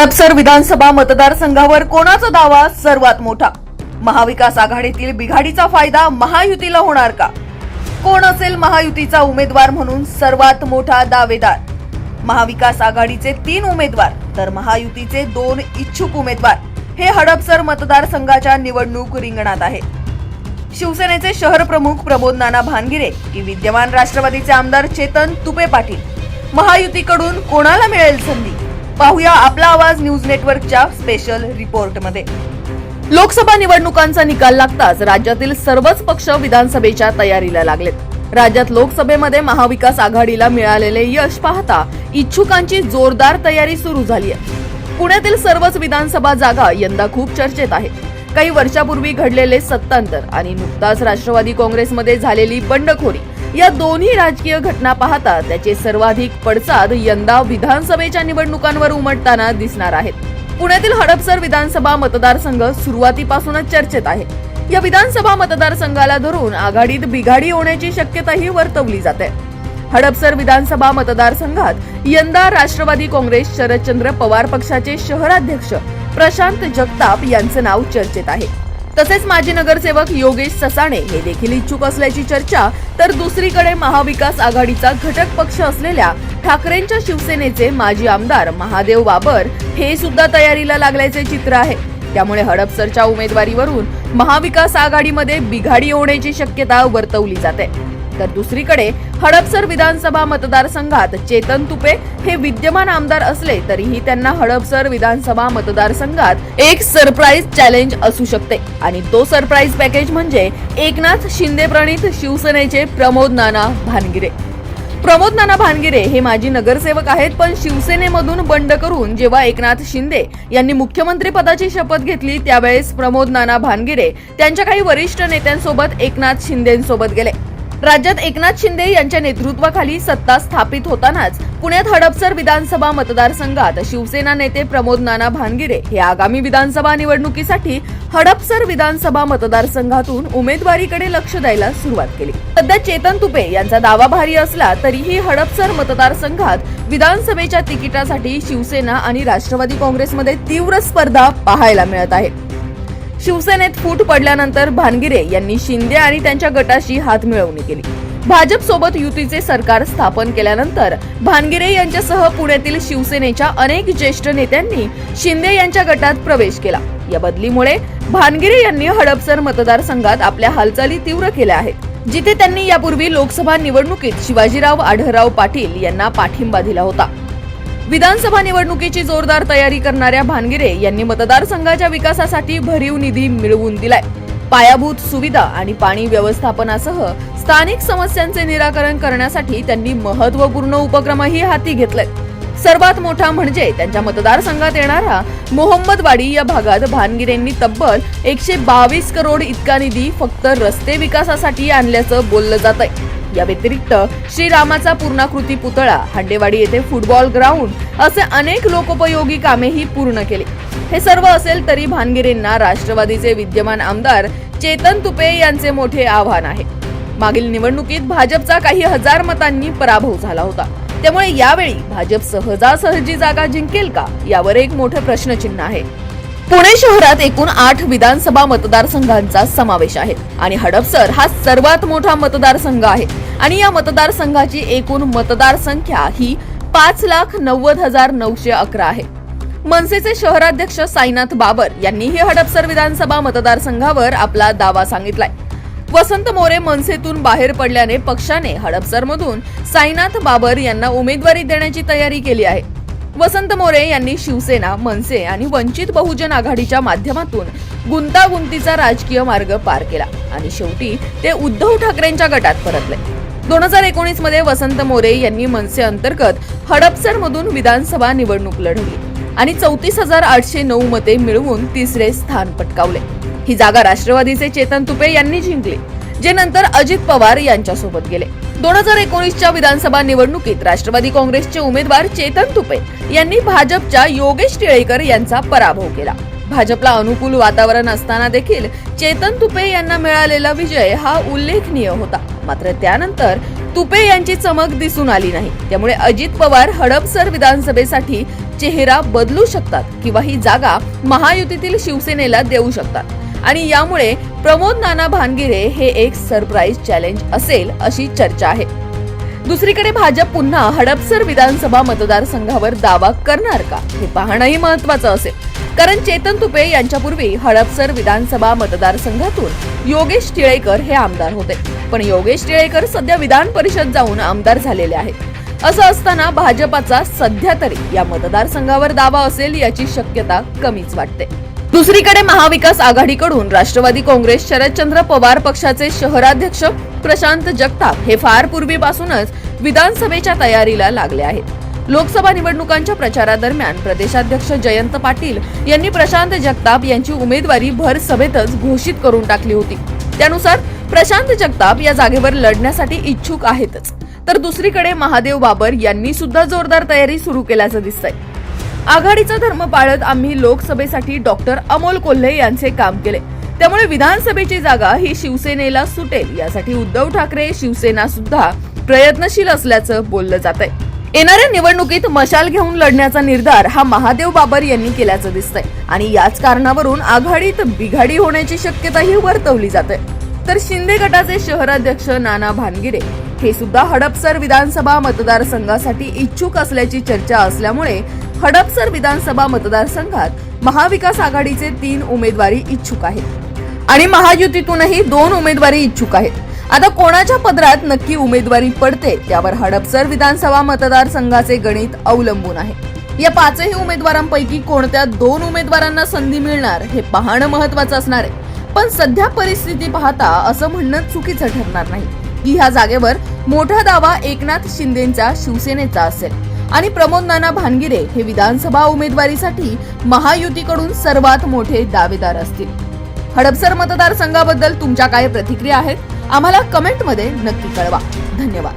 हडपसर विधानसभा मतदारसंघावर कोणाचा दावा सर्वात मोठा? महाविकास आघाडीतील बिघाडीचा फायदा महायुतीला होणार का? कोण असेल महायुतीचा उमेदवार म्हणून सर्वात मोठा दावेदार? महाविकास आघाडीचे तीन उमेदवार तर महायुतीचे दोन इच्छुक उमेदवार. हे हडपसर मतदारसंघाच्या निवडणूक रिंगणात आहे. शिवसेनेचे शहर प्रमुख प्रमोद नाना भानगिरे की विद्यमान राष्ट्रवादीचे आमदार चेतन तुपे पाटील. महायुतीकडून कोणाला मिळेल संधी? पाहूया आपला आवाज न्यूज नेटवर्कच्या स्पेशल रिपोर्टमध्ये लोकसभा निवडणुकांचा निकाल लागताच राज्यातील सर्वच पक्ष विधानसभेच्या तयारीला लागलेत. राज्यात लोकसभेमध्ये महाविकास आघाडीला मिळालेले यश पाहता इच्छुकांची जोरदार तयारी सुरू झाली आहे पुण्यातील सर्वच विधानसभा जागा यंदा खूप चर्चेत आहे काही वर्षापूर्वी घडलेले सत्तांतर आणि नुकताच राष्ट्रवादी काँग्रेसमध्ये झालेली बंडखोरी या दोन्ही राजकीय घटना पाहता त्याचे सर्वाधिक पडसाद यंदा विधानसभेच्या निवडणुकांवर उमटताना दिसणार आहेत. पुण्यातील हडपसर विधानसभा मतदारसंघ सुरुवातीपासूनच चर्चेत आहे. या विधानसभा मतदारसंघाला धरून आघाडीत बिघाडी होण्याची शक्यताही वर्तवली जाते. हडपसर विधानसभा मतदारसंघात यंदा राष्ट्रवादी काँग्रेस शरदचंद्र पवार पक्षाचे शहराध्यक्ष प्रशांत जगताप यांचं नाव चर्चेत आहे. तसेच माजी नगरसेवक योगेश ससाणे हे देखील इच्छुक असल्याची चर्चा तर दुसरीकडे महाविकास आघाडीचा घटक पक्ष असलेल्या ठाकरेंच्या शिवसेनेचे माजी आमदार महादेव बाबर हे सुद्धा तयारीला लागल्याचे चित्र आहे. त्यामुळे हडपसरच्या उमेदवारीवरून महाविकास आघाडीमध्ये बिघाडी होण्याची शक्यता वर्तवली जाते. तर दुसरीकडे हडपसर विधानसभा मतदारसंघात चेतन तुपे हे विद्यमान आमदार असले तरीही त्यांना हडपसर विधानसभा मतदारसंघात एक सरप्राईज चॅलेंज असू शकते. आणि तो सरप्राईज पॅकेज म्हणजे एकनाथ शिंदे प्रणित शिवसेनेचे प्रमोद नाना भानगिरे. प्रमोद नाना भानगिरे हे माजी नगरसेवक आहेत पण शिवसेनेमधून बंड करून जेव्हा एकनाथ शिंदे यांनी मुख्यमंत्री पदाची शपथ घेतली त्यावेळेस प्रमोद नाना भानगिरे त्यांच्या काही वरिष्ठ नेत्यांसोबत एकनाथ शिंदेसोबत गेले. राज्यात एकनाथ शिंदे यांच्या नेतृत्वाखाली सत्ता स्थापित होतानाच पुण्यात हडपसर विधानसभा मतदारसंघात शिवसेना नेते प्रमोद नाना भानगिरे हे आगामी विधानसभा निवडणुकीसाठी हडपसर विधानसभा मतदारसंघातून उमेदवारीकडे लक्ष द्यायला सुरुवात केली. सध्या चेतन तुपे यांचा दावा भारी असला तरीही हडपसर मतदारसंघात विधानसभेच्या तिकिटासाठी शिवसेना आणि राष्ट्रवादी काँग्रेसमध्ये तीव्र स्पर्धा पाहायला मिळत आहे शिवसेनेत फूट पडल्यानंतर भानगिरे यांनी शिंदे आणि त्यांच्या गटाशी हात मिळवणी केली. भाजप सोबत युतीचे सरकार स्थापन केल्यानंतर भानगिरे यांच्यासह पुण्यातील शिवसेनेच्या अनेक ज्येष्ठ नेत्यांनी शिंदे यांच्या गटात प्रवेश केला. या बदलीमुळे भानगिरे यांनी हडपसर मतदारसंघात आपल्या हालचाली तीव्र केल्या आहेत. जिथे त्यांनी यापूर्वी लोकसभा निवडणुकीत शिवाजीराव आढळराव पाटील यांना पाठिंबा दिला होता. विधानसभा निवडणुकीची जोरदार तयारी करणाऱ्या भानगिरे यांनी मतदारसंघाच्या विकासासाठी भरीव निधी मिळवून दिलाय. पायाभूत सुविधा आणि पाणी व्यवस्थापनासह स्थानिक समस्यांचे निराकरण करण्यासाठी त्यांनी महत्त्वपूर्ण उपक्रमही हाती घेतलेत सर्वात मोठा म्हणजे त्यांच्या मतदारसंघात येणारा मोहम्मदवाडी या भागात भानगिरेंनी तब्बल एकशे बावीस करोड इतका निधी फक्त रस्ते विकासासाठी आणल्याचं बोललं जात आहे या व्यतिरिक्त श्रीरामाचा पूर्णाकृती पुतळा हांडेवाडी येथे फुटबॉल ग्राउंड असे अनेक लोकोपयोगी कामेही पूर्ण केली. हे सर्व असेल तरी भानगिरेंना राष्ट्रवादीचे विद्यमान आमदार चेतन तुपे यांचे मोठे आव्हान आहे. मागील निवडणुकीत भाजपचा काही हजार मतांनी पराभव झाला होता. त्यामुळे यावेळी भाजप सहजासहजी जागा जिंकेल का? यावर एक मोठं प्रश्नचिन्ह आहे. पुणे शहरात एकूण आठ विधानसभा मतदारसंघांचा समावेश आहे. आणि हडपसर हा सर्वात मोठा मतदारसंघ आहे. आणि या मतदारसंघाची एकूण मतदारसंख्या ही पाच लाख नव्वद हजार नऊशे अकरा आहे. मनसेचे शहराध्यक्ष साईनाथ बाबर यांनीही हडपसर विधानसभा मतदारसंघावर आपला दावा सांगितलाय. वसंत मोरे मनसेतून बाहेर पडल्याने पक्षाने हडपसरमधून साईनाथ बाबर यांना उमेदवारी देण्याची तयारी केली आहे. वसंत मोरे यांनी शिवसेना मनसे आणि वंचित बहुजन आघाडीच्या माध्यमातून गुंतागुंतीचा राजकीय मार्ग पार केला. आणि शेवटी ते उद्धव ठाकरेंच्या गटात परतले. दोन हजार एकोणीसमध्ये वसंत मोरे यांनी मनसे अंतर्गत हडपसर मधून विधानसभा निवडणूक लढवली आणि चौतीस हजार आठशे नऊ मते मिळवून तिसरे स्थान पटकावले. ही जागा राष्ट्रवादीचे चेतन तुपे यांनी जिंकली जे नंतर अजित पवार यांच्यासोबत गेले. दोन हजार एकोणीसच्या विधानसभा निवडणुकीत राष्ट्रवादी काँग्रेसचे उमेदवार चेतन तुपे यांनी भाजपच्या योगेश टिळेकर यांचा पराभव केला. भाजपला अनुकूल वातावरण असताना देखील चेतन तुपे यांना मिळालेला विजय हा उल्लेखनीय होता. मात्र त्यानंतर तुपे यांची चमक दिसून आली नाही. त्यामुळे अजित पवार हडपसर विधानसभेसाठी चेहरा बदलू शकतात किंवा ही जागा महायुतीतील शिवसेनेला देऊ शकतात. आणि यामुळे प्रमोद नाना भानगिरे हे एक सरप्राईज चॅलेंज असेल अशी चर्चा आहे. दुसरीकडे भाजप पुन्हा हडपसर विधानसभा मतदारसंघावर दावा करणार का हे पाहणंही महत्वाचं असेल. कारण चेतन तुपे यांच्यापूर्वी हडपसर विधानसभा मतदारसंघातून योगेश टिळेकर हे आमदार होते. पण योगेश टिळेकर सध्या विधान परिषद जाऊन आमदार झालेले आहेत. असं असताना भाजपाचा सध्या तरी या मतदारसंघावर दावा असेल याची शक्यता कमीच वाटते. दुसरीकडे महाविकास आघाडीकडून राष्ट्रवादी काँग्रेस शरदचंद्र पवार पक्षाचे शहराध्यक्ष प्रशांत जगताप हे फार पूर्वीपासूनच विधानसभेच्या तयारीला लागले आहेत. लोकसभा निवडणुकांच्या प्रचारादरम्यान प्रदेशाध्यक्ष जयंत पाटील यांनी प्रशांत जगताप यांची उमेदवारी भर सभेतच घोषित करून टाकली होती. त्यानुसार प्रशांत जगताप या जागेवर लढण्यासाठी इच्छुक आहेतच. तर दुसरीकडे महादेव बाबर यांनी सुद्धा जोरदार तयारी सुरू केल्याचं दिसतंय. आघाडीचा धर्म पाळत आम्ही लोकसभेसाठी डॉक्टर अमोल कोल्हे यांचे काम केले. त्यामुळे विधानसभेची जागा ही शिवसेनेला सुटेल. यासाठी उद्धव ठाकरे शिवसेना सुद्धा प्रयत्नशील असल्याचं बोललं जात आहे येणाऱ्या निवडणुकीत मशाल घेऊन लढण्याचा निर्धार हा महादेव बाबर यांनी केल्याचं दिसतंय. आणि याच कारणावरून आघाडीत बिघाडी होण्याची शक्यताही वर्तवली जाते तर शिंदे गटाचे शहराध्यक्ष नाना भानगिरे हे सुद्धा हडपसर विधानसभा मतदारसंघासाठी इच्छुक असल्याची चर्चा असल्यामुळे हडपसर विधानसभा मतदारसंघात महाविकास आघाडीचे तीन उमेदवारी इच्छुक आहेत. आणि महायुतीतूनही दोन उमेदवारी इच्छुक आहेत. आता कोणाच्या पदरात नक्की उमेदवारी पडते त्यावर हडपसर विधानसभा मतदारसंघाचे गणित अवलंबून आहे. या पाचही उमेदवारांपैकी कोणत्या दोन उमेदवारांना संधी मिळणार हे पाहणं महत्वाचं असणार आहे. पण सध्या परिस्थिती पाहता असं म्हणणं चुकीचं ठरणार नाही. की ह्या जागेवर मोठा दावा एकनाथ शिंदेचा शिवसेनेचा असेल. आणि प्रमोद नाना भानगिरे हे विधानसभा उमेदवारीसाठी महायुतीकडून सर्वात मोठे दावेदार असतील. हडपसर मतदारसंघाबद्दल तुमच्या काय प्रतिक्रिया आहेत? आम्हाला कमेंटमध्ये नक्की कळवा. धन्यवाद.